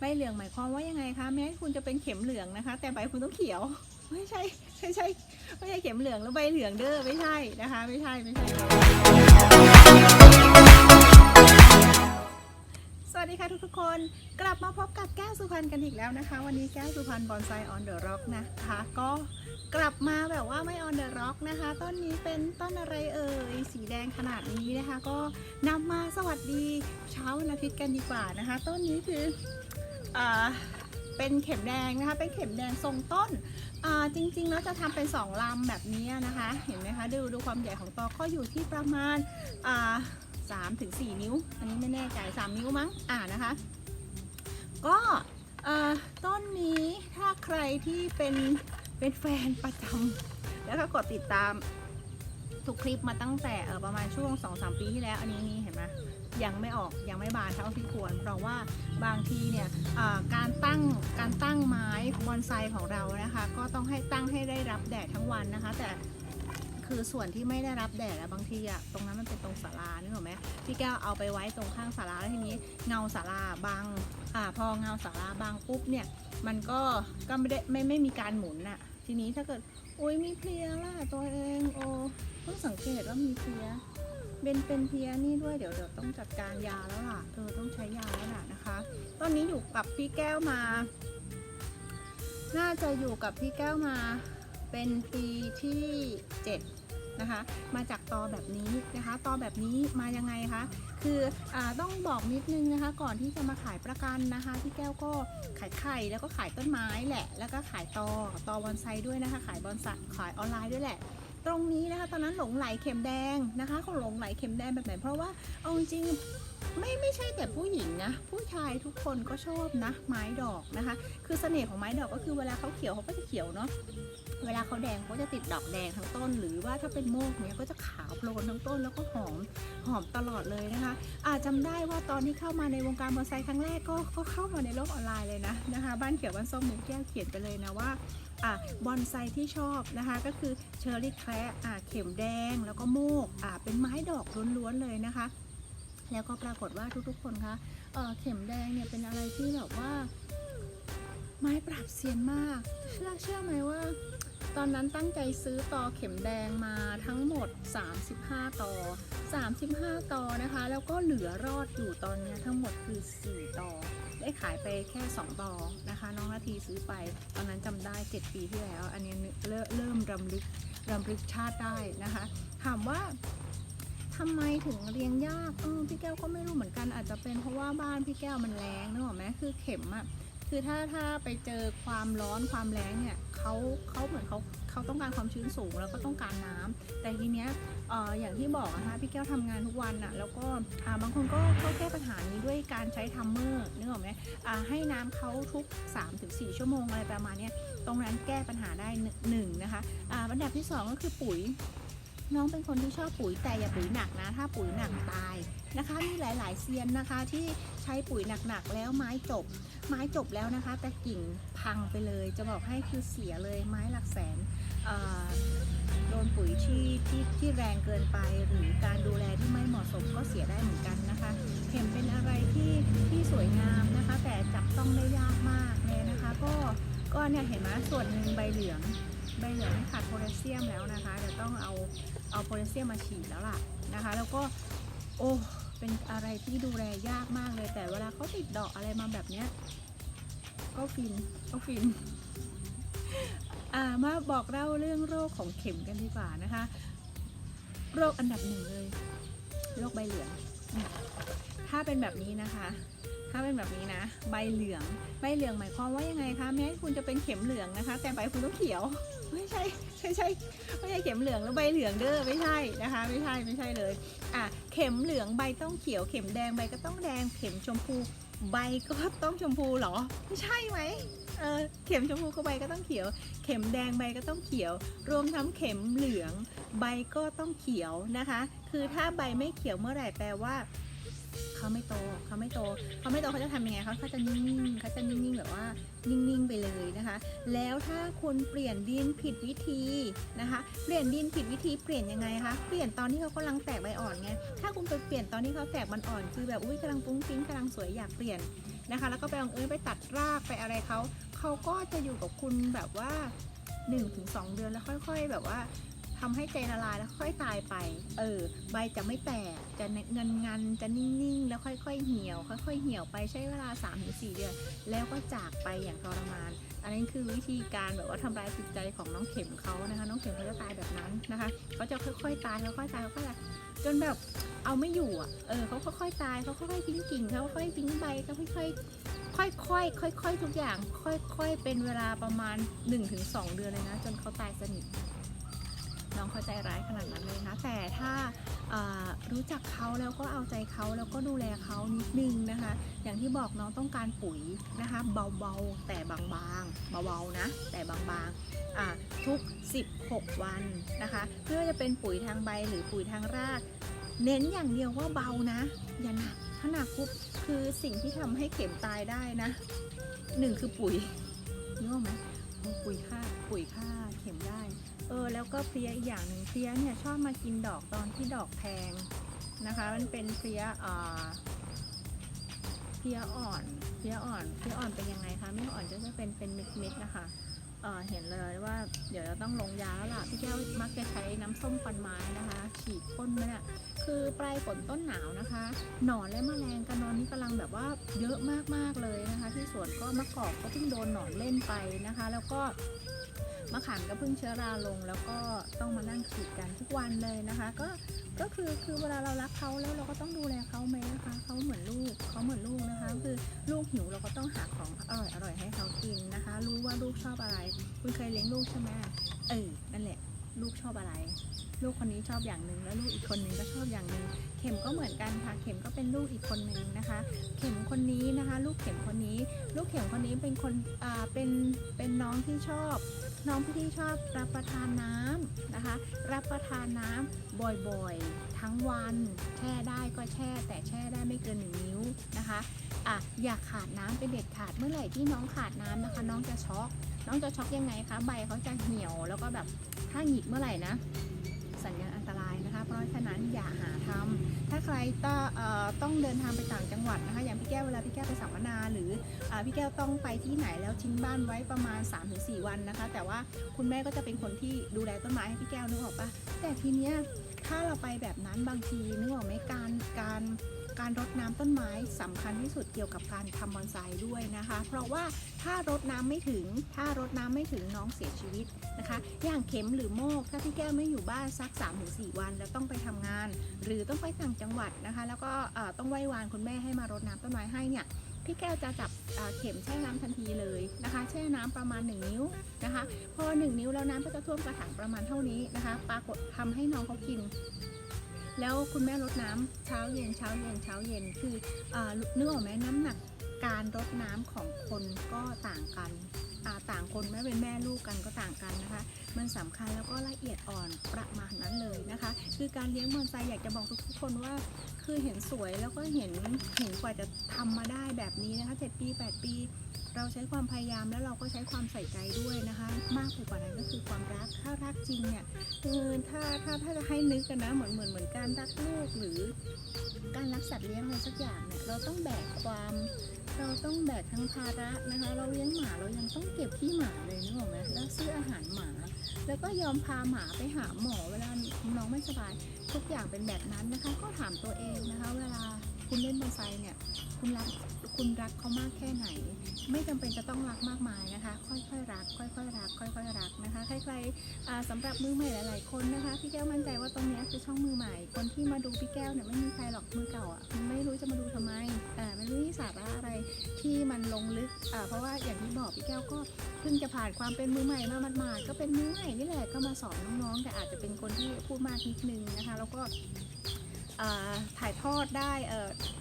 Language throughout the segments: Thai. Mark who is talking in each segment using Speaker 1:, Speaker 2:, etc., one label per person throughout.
Speaker 1: ใบเหลืองหมายความว่ายังไงคะแม้คุณจะเป็นเข็มเหลืองนะคะ แต่ใบคุณต้องเขียว ไม่ใช่ไม่ใช่ไม่ใช่เข็มเหลืองแล้วใบเหลืองเด้อไม่ใช่นะคะ ไม่ใช่ไม่ใช่ สวัสดีค่ะทุกๆคนกลับมาพบกับแก้วสุพรรณกันอีกแล้วนะคะ วันนี้แก้วสุพรรณบอนไซออนเดอะร็อกนะคะ ก็กลับมาแบบว่าไม่ออนเดอะร็อกนะคะต้นนี้เป็นต้นอะไรเอ่ยสีแดงขนาดนี้นะคะ ก็นำมาสวัสดีเช้าวันอาทิตย์กันดีกว่านะคะ ต้นนี้คือ เป็นเข็มแดงนะคะ เป็นเข็มแดงทรงต้นจริงๆแล้วจะทำเป็นสองลำแบบนี้นะคะ เห็นไหมคะดูดูความใหญ่ของตอก็อยู่ที่ประมาณสามถึงสี่นิ้ว อันนี้ไม่แน่ใจสามนิ้วมั้งอ่านะคะ ก็ต้นนี้ถ้าใครที่เป็นเป็นแฟนประจำแล้วก็กดติดตามทุกคลิปมาตั้งแต่ประมาณช่วง2อสปีที่แล้ว อันนี้นี่เห็นไหม ยังไม่ออกยังไม่บานเท่าที่ควร เพราะว่าบางทีเนี่ยการตั้งการตั้งไม้บอนไซของเรานะคะ ก็ต้องให้ตั้งให้ได้รับแดดทั้งวันนะคะ แต่คือส่วนที่ไม่ได้รับแดดอะบางทีอะตรงนั้นมันเป็นตรงศาลานึกออกไหมพี่แก้วเอาไปไว้ตรงข้างศาลาแล้วทีนี้เงาศาลาบังอ่าพอเงาศาลาบังปุ๊บเนี่ยมันก็ก็ไม่ได้ไม่ไม่มีการหมุนอะทีนี้ถ้าเกิดโอ้ยมีเพลียล่ะตัวเองโอ้เพิ่งสังเกตว่ามีเพลีย เป็นเป็นเพียนี่ด้วยเดี๋ยวเดี๋ยวต้องจัดการยาแล้วล่ะเออต้องใช้ยาแล้วล่ะนะคะ ตอนนี้อยู่กับพี่แก้วมา น่าจะอยู่กับพี่แก้วมา เป็นปีที่เจ็ดนะคะ มาจากตอแบบนี้นะคะ ตอแบบนี้มายังไงคะคืออาต้องบอกนิดนึงนะคะ ก่อนที่จะมาขายประกันนะคะพี่แก้วก็ขายไข่แล้วก็ขายต้นไม้แหละ แล้วก็ขายตอตอบอนไซด้วยนะคะ ขายบอนไซขายออนไลน์ด้วยแหละ ตรงนี้นะคะ ตอนนั้นหลงไหลเข็มแดงนะคะเขาหลงไหลเข็มแดงแบบไหนเพราะว่าเอาจริงไม่ไม่ใช่แต่ผู้หญิงนะ ผู้ชายทุกคนก็ชอบนะ ไม้ดอกนะคะ คือเสน่ห์ของไม้ดอกก็คือเวลาเขาเขียวเขาก็จะเขียวเนาะเวลาเขาแดงเขาจะติดดอกแดงทั้งต้น หรือว่าถ้าเป็นโมกเนี้ยก็จะขาวโพลนทั้งต้นแล้วก็หอมหอมตลอดเลยนะคะ อาจจำได้ว่าตอนที่เข้ามาในวงการบอนไซครั้งแรกก็ก็เข้ามาในโลกออนไลน์เลยนะนะคะ บ้านเขียวบ้านส้มหนึ่งแก้วเขียนไปเลยนะว่าอะบอนไซที่ชอบนะคะ ก็คือเชอร์รี่แคร์อะเข็มแดงแล้วก็โมกอะเป็นไม้ดอกล้วนๆเลยนะคะ แล้วก็ปรากฏว่าทุกๆคนคะเเข็มแดงเนี่ยเป็นอะไรที่แบบว่า ไม้ปราบเซียนมาก เชื่อเชื่อไหมว่า ตอนนั้นตั้งใจซื้อต่อเข็มแดงมาทั้งหมด 35 ต่อ 35 ต่อนะคะ แล้วก็เหลือรอดอยู่ตอนนี้ทั้งหมดคือ 4 ต่อ ได้ขายไปแค่ 2 ต่อนะคะ น้องนาทีซื้อไป ตอนนั้นจำได้ 7 ปีที่แล้ว อันนี้เริ่มรำลึกรำลึกชาติได้นะคะ ถามว่าทำไมถึงเลี้ยงยากออพี่แก้วก็ไม่รู้เหมือนกันอาจจะเป็นเพราะว่าบ้านพี่แก้วมันแรงนึกออกไหมคือเข็มอะ คือถ้าถ้าไปเจอความร้อนความแรงเนี่ยเขาเขาเหมือนเขาเขาต้องการความชื้นสูงแล้วก็ต้องการน้ำแต่ทีเนี้ยอออย่างที่บอกนะคะพี่แก้วทำงานทุกวันอะแล้วก็บางคนก็ก็แก้ปัญหานี้ด้วยการใช้ทัมเมอร์นึกออกไหมให้น้ำเขาทุก 3-4 ชั่วโมงอะไรประมาณเนี้ยตรงนั้นแก้ปัญหาได้หนึ่งนะคะอ่าอันดับที่สองก็คือปุ๋ย น้องเป็นคนที่ชอบปุ๋ยแต่อย่าปุ๋ยหนักนะ ถ้าปุ๋ยหนักตายนะคะ มีหลาย ๆเซียนนะคะที่ใช้ปุ๋ยหนักๆแล้วไม้จบ ไม้จบแล้วนะคะ แต่กิ่งพังไปเลย จะบอกให้คือเสียเลยไม้หลักแสนโดนปุ๋ยที่ที่ที่แรงเกินไป หรือการดูแลที่ไม่เหมาะสมก็เสียได้เหมือนกันนะคะเข็มเป็นอะไรที่ที่สวยงามนะคะ แต่จับต้องได้ยากมากเลยนะคะ ก็ก็เนี่ยเห็นไหมส่วนหนึ่งใบเหลือง ใบเหลืองขาดโพแทสเซียมแล้วนะคะเดี๋ยวต้องเอาเอาโพแทสเซียมมาฉีดแล้วล่ะนะคะ แล้วก็โอ้เป็นอะไรที่ดูแลยากมากเลย แต่เวลาเขาติดดอกอะไรมาแบบเนี้ยก็ฟินก็ฟินอ่ามาบอกเล่าเรื่องโรคของเข็มกันดีกว่านะคะ โรคอันดับหนึ่งเลยโรคใบเหลือง ถ้าเป็นแบบนี้นะคะ ถ้าเป็นแบบนี้นะ ใบเหลือง ใบเหลืองหมายความว่ายังไงคะแม้คุณจะเป็นเข็มเหลืองนะคะ แต่ใบคุณต้องเขียว ไม่ใช่ไม่ใช่ไม่ใช่เข็มเหลืองแล้วใบเหลืองเด้อไม่ใช่นะคะ ไม่ใช่ไม่ใช่เลยอะเข็มเหลืองใบต้องเขียว เข็มแดงใบก็ต้องแดง เข็มชมพูใบก็ต้องชมพูเหรอ ไม่ใช่ไหมเออเข็มชมพูก็ใบก็ต้องเขียว เข็มแดงใบก็ต้องเขียว รวมทั้งเข็มเหลือง ใบก็ต้องเขียวนะคะ คือถ้าใบไม่เขียวเมื่อไหร่แปลว่า เขาไม่โตเขาไม่โตเขาไม่โตเขาจะทำยังไงเขาเขาจะนิ่งๆเขาจะนิ่งๆแบบว่านิ่งๆไปเลยนะคะ แล้วถ้าคุณเปลี่ยนดินผิดวิธีนะคะ เปลี่ยนดินผิดวิธีเปลี่ยนยังไงคะเปลี่ยนตอนที่เขากำลังแตกใบอ่อนไงถ้าคุณไปเปลี่ยนตอนที่เขาแตกมันอ่อนคือแบบอุ้ยกำลังปุ้งปิ้งกำลังสวยอยากเปลี่ยนนะคะ แล้วก็ไปบังเอิญไปตัดรากไปอะไรเขาเขาก็จะอยู่กับคุณแบบว่า 1-2 เดือนแล้วค่อย ๆ แบบว่า ทำให้ใจละลายแล้วค่อยตายไป เออ ใบจะไม่แตก จะเงินงันจะนิ่งๆ แล้วค่อยๆเหี่ยว ค่อยๆเหี่ยวไปใช้เวลา3-4เดือน แล้วก็จากไปอย่างทรมาน อันนี้คือวิธีการแบบว่าทำลายจิตใจของน้องเข็มเขานะคะ น้องเข็มเขาจะตายแบบนั้นนะคะเขาจะค่อยๆตายค่อยๆตายค่อยๆตายจนแบบเอาไม่อยู่อะ เออเขาค่อยๆตายเขาค่อยๆทิ้งกิ่งเขาค่อยๆทิ้งใบเขาค่อยๆค่อยๆ ค่อยๆ ทุกอย่าง ค่อยๆ เป็นเวลาประมาณ 1-2 เดือนเลยนะ จนเขาตายสนิท น้องเขาใจร้ายขนาดนั้นเลยนะ แต่ถ้ารู้จักเขาแล้วก็เอาใจเขาแล้วก็ดูแลเขานิดนึงนะคะ อย่างที่บอกน้องต้องการปุ๋ยนะคะ เบาๆแต่บางๆเบาๆนะ แต่บางๆทุก 16 วันนะคะไม่ว่าจะเป็นปุ๋ยทางใบหรือปุ๋ยทางราก เน้นอย่างเดียวว่าเบานะอย่าหนักถ้าหนักปุ๊บคือสิ่งที่ทำให้เข็มตายได้นะหนึ่งคือปุ๋ยนึกออกไหมปุ๋ยฆ่าปุ๋ยฆ่าเข็มได้ เออแล้วก็เพลี้ยอีกอย่างหนึ่งเพลี้ยเนี่ยชอบมากินดอกตอนที่ดอกแพงนะคะ มันเป็นเพลี้ยอ่าเพลี้ยอ่อนเพลี้ยอ่อนเพลี้ยอ่อนเป็นยังไงคะไม่อ่อนจะจะเป็นเป็นเม็ดๆนะคะเออเห็นเลยว่าเดี๋ยวจะต้องลงยาแล้วล่ะพี่แก้วมักจะใช้น้ำส้มฟันไม้นะคะ ฉีดพ่นเนี่ยคือปลายฝนต้นหนาวนะคะ หนอนและแมลงกระนอนนี่กำลังแบบว่าเยอะมากๆเลยนะคะ ที่สวนก็มะกอกก็เพิ่งโดนหนอนเล่นไปนะคะ แล้วก็ มะขามก็เพิ่งเชื้อราลง แล้วก็ต้องมานั่งขีดกันทุกวันเลยนะคะ ก็ก็คือคือเวลาเรารักเขาแล้วเราก็ต้องดูแลเขาไหมนะคะเขาเหมือนลูกเขาเหมือนลูกนะคะ คือลูกหิวเราก็ต้องหาของอร่อยอร่อยให้เขากินนะคะ รู้ว่าลูกชอบอะไร คุณเคยเลี้ยงลูกใช่ไหมเออนั่นแหละลูกชอบอะไร ลูกคนนี้ชอบอย่างหนึ่งแล้วลูกอีกคนหนึ่งก็ชอบอย่างหนึ่งเข็มก็เหมือนกันค่ะเข็มก็เป็นลูกอีกคนหนึ่งนะคะ เข็มคนนี้นะคะ ลูกเข็มคนนี้ ลูกเข็มคนนี้เป็นคนอ่าเป็นเป็นน้องที่ชอบ น้องพี่ที่ชอบรับประทานน้ำนะคะ รับประทานน้ำบ่อยๆ ทั้งวัน แช่ได้ก็แช่ แต่แช่ได้ไม่เกินหนึ่งนิ้วนะคะอะอย่าขาดน้ำเป็นเด็ดขาดเมื่อไหร่ที่น้องขาดน้ำนะคะ น้องจะช็อก น้องจะช็อกยังไงคะใบเขาจะเหี่ยวแล้วก็แบบถ้าหงิกเมื่อไหร่นะ สัญญาณอันตรายนะคะ เพราะฉะนั้นอย่าหาทำ ถ้าใครต้องเอ่อต้องเดินทางไปต่างจังหวัดนะคะ อย่างพี่แก้วเวลาพี่แก้วไปสัมมนาหรืออพี่แก้วต้องไปที่ไหนแล้วทิ้งบ้านไว้ประมาณ 3-4 วันนะคะ แต่ว่าคุณแม่ก็จะเป็นคนที่ดูแลต้นไม้ให้พี่แก้วนึกออกปะแต่ทีเนี้ยถ้าเราไปแบบนั้นบางทีนึกออกไหมการการ การรดน้ำต้นไม้สำคัญที่สุดเกี่ยวกับการทำบอนไซด้วยนะคะ เพราะว่าถ้ารดน้ำไม่ถึง ถ้ารดน้ำไม่ถึงน้องเสียชีวิตนะคะ อย่างเข็มหรือโมก ถ้าพี่แก้วไม่อยู่บ้านสัก3-4วัน แล้วต้องไปทำงาน หรือต้องไปต่างจังหวัดนะคะ แล้วก็ต้องไหว้วานคุณแม่ให้มารดน้ำต้นไม้ให้เนี่ยพี่แก้วจะจับเข็มแช่น้ำทันทีเลยนะคะ แช่น้ำประมาณ 1 นิ้วนะคะ พอ 1 นิ้วแล้วน้ำก็จะท่วมกระถางประมาณเท่านี้นะคะ ปรากฏทำให้น้องเขากิน แล้วคุณแม่รดน้ำเช้าเย็นเช้าเย็นเช้าเย็นคือเออนึกออกไหมน้ำหนักการรดน้ำของคนก็ต่างกัน ต่างคนแม่เป็นแม่ลูกกันก็ต่างกันนะคะ มันสำคัญแล้วก็ละเอียดอ่อนประมาณนั้นเลยนะคะ คือการเลี้ยงบอนไซอยากจะบอกทุกๆคนว่าคือเห็นสวยแล้วก็เห็นเห็นกว่าจะทำมาได้แบบนี้นะคะ7ปี8ปี เราใช้ความพยายามแล้วเราก็ใช้ความใส่ใจด้วยนะคะ มากไปกว่านั้นก็คือความรักถ้ารักจริงเนี่ยคือถ้าถ้าถ้าจะให้นึกกันนะเหมือนเหมือนเหมือนการรักลูกหรือ การรักสัตว์เลี้ยงอะไรสักอย่างเนี่ยเราต้องแบกความ เราต้องแบกทั้งภาระนะคะ เราเลี้ยงหมาเรา ต้องเก็บที่หมาเลยนึกออกไหมแล้วซื้ออาหารหมา แล้วก็ยอมพาหมาไปหาหมอเวลาน้องไม่สบาย ทุกอย่างเป็นแบบนั้นนะคะ ก็ถามตัวเองนะคะ เวลาคุณเล่นบอนไซเนี่ย คุณรัก คุณรักเขามากแค่ไหน ไม่จำเป็นจะต้องรักมากมายนะคะ ค่อยๆรัก ค่อยๆรัก ค่อยๆรักนะคะ ใครๆอ่าสำหรับมือใหม่หลายๆคนนะคะ พี่แก้วมั่นใจว่าตรงนี้คือช่องมือใหม่ คนที่มาดูพี่แก้วเนี่ยไม่มีใครหรอกมือเก่าอะไม่รู้จะมาดูทำไมอ่าไม่รู้ที่สาระอะไรที่มันลงลึกอ่าเพราะว่าอย่างที่บอกพี่แก้วก็เพิ่งจะผ่านความเป็นมือใหม่มาหมาดๆก็เป็นมือใหม่นี่แหละก็มาสอนน้องๆแต่อาจจะเป็นคนที่พูดมากนิดนึงนะคะ แล้วก็ ถ่ายทอดได้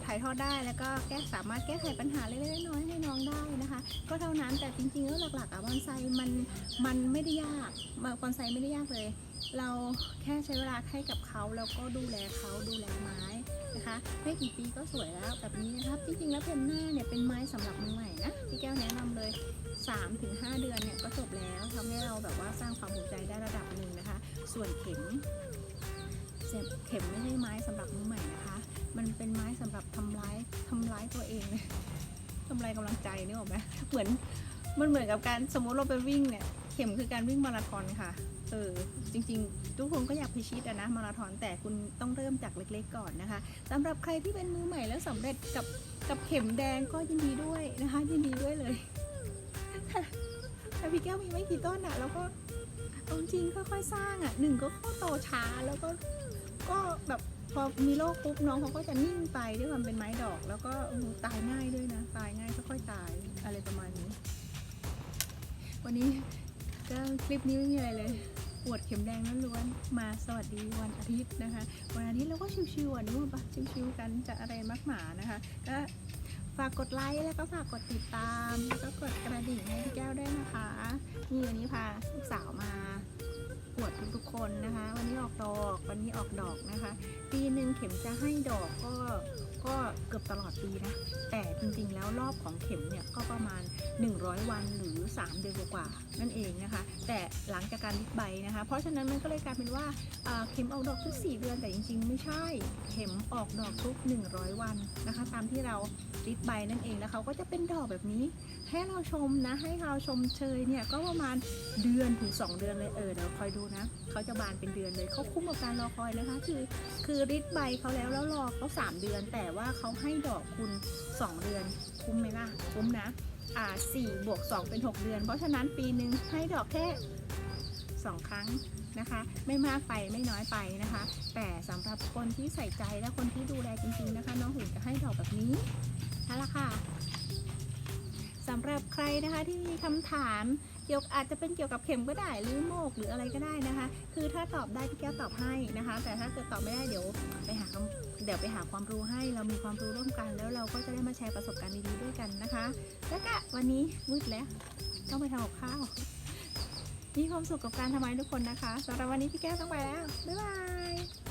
Speaker 1: ถ่ายทอดได้แล้วก็แก้สามารถแก้ไขปัญหาเล็กๆน้อยๆให้น้องได้นะคะ ก็เท่านั้นแต่จริงๆแล้วหลักๆอะบอนไซมันมันไม่ได้ยากบอนไซไม่ได้ยากเลย เราแค่ใช้เวลาให้กับเขาแล้วก็ดูแลเขาดูแลไม้นะคะไม่กี่ปีก็สวยแล้วแบบนี้นะครับจริงๆแล้วเพนหน้าเนี่ยเป็นไม้สำหรับมือใหม่นะพี่แก้วแนะนำเลย 3-5 เดือนเนี่ยก็จบแล้วทำให้เราแบบว่าสร้างความภูมิใจได้ระดับหนึ่งนะคะ ส่วนเข็ม เข็มไม่ใช่ไม้สำหรับมือใหม่นะคะ มันเป็นไม้สำหรับทำร้ายทำร้ายตัวเองเลยทำลายกำลังใจนึกออกไหมเหมือนมันเหมือนกับการสมมติเราไปวิ่งเนี่ย เข็มคือการวิ่งมาราธอนค่ะ เออ จริง ๆ ทุกคนก็อยากพิชิตอะนะมาราธอนแต่คุณต้องเริ่มจากเล็กๆก่อนนะคะสำหรับใครที่เป็นมือใหม่แล้วสำเร็จกับกับเข็มแดงก็ยินดีด้วยนะคะ ยินดีด้วยเลยแต่พี่แก้วมีไม่กี่ต้นอะแล้วก็เอาจริงค่อยๆสร้างอะหนึ่งก็ข้อโตช้าแล้วก็ ก็แบบพอมีโรคปุ๊บน้องเขาก็จะนิ่งไปด้วยความเป็นไม้ดอก แล้วก็ตายง่ายด้วยนะ ตายง่ายค่อยๆตายอะไรประมาณนี้ วันนี้ก็คลิปนี้ไม่มีอะไรเลยปวดเข็มแดงล้วนๆมาสวัสดีวันอาทิตย์นะคะ วันอาทิตย์เราก็ชิวๆอะนึกว่าปะชิวๆกันจะอะไรมากหมานะคะก็ฝากกดไลค์แล้วก็ฝากกดติดตาม แล้วก็กดกระดิ่งให้พี่แก้วด้วยนะคะ นี่วันนี้พาลูกสาวมา ปวดทุกๆคนนะคะ วันนี้ออกดอกวันนี้ออกดอกนะคะ ปีหนึ่งเข็มจะให้ดอกก็ก็เกือบตลอดปีนะ แต่จริงๆแล้วรอบของเข็มเนี่ยก็ประมาณ 100 วันหรือ 3 เดือนกว่านั่นเองนะคะ แต่หลังจากการลิกใบนะคะ เพราะฉะนั้นมันก็เลยกลายเป็นว่าอ่าเข็มออกดอกทุก 4 เดือนแต่จริงๆ ไม่ใช่ เข็มออกดอกทุก 100 วันนะคะ ตามที่เราลิกใบนั่นเองแล้วเขาก็จะเป็นดอกแบบนี้ให้เราชมนะ ให้เราชมเชยเนี่ยก็ประมาณเดือนถึง 2 เดือนเลยเออเดี๋ยวคอยดูนะเขาจะบานเป็นเดือนเลยเขาคุ้มกับการรอคอยนะคะคือ คือริดใบเขาแล้วแล้วรอเขาสามเดือน แต่ว่าเขาให้ดอกคุณ 2 เดือน คุ้มไหมล่ะคุ้มนะอ่าสี่บวก 2 เป็น 6 เดือน เพราะฉะนั้นปีหนึ่งให้ดอกแค่ 2 ครั้งนะคะ ไม่มากไปไม่น้อยไปนะคะ แต่สำหรับคนที่ใส่ใจและคนที่ดูแลจริงๆนะคะ น้องหุ่นจะให้ดอกแบบนี้นั่นแหละค่ะ สำหรับใครนะคะที่มีคำถามเกี่ยวอาจจะเป็นเกี่ยวกับเข็มก็ได้หรือโมกหรืออะไรก็ได้นะคะ คือถ้าตอบได้พี่แก้วตอบให้นะคะ แต่ถ้าเกิดตอบไม่ได้เดี๋ยวไปหาเดี๋ยวไปหาความรู้ให้เรามีความรู้ร่วมกัน แล้วเราก็จะได้มาแชร์ประสบการณ์ดีๆด้วยกันนะคะ แล้วก็วันนี้มืดแล้วต้องไปทำกับข้าวมีความสุขกับการทำงานทุกคนนะคะสำหรับวันนี้พี่แก้วต้องไปแล้วบ๊ายบาย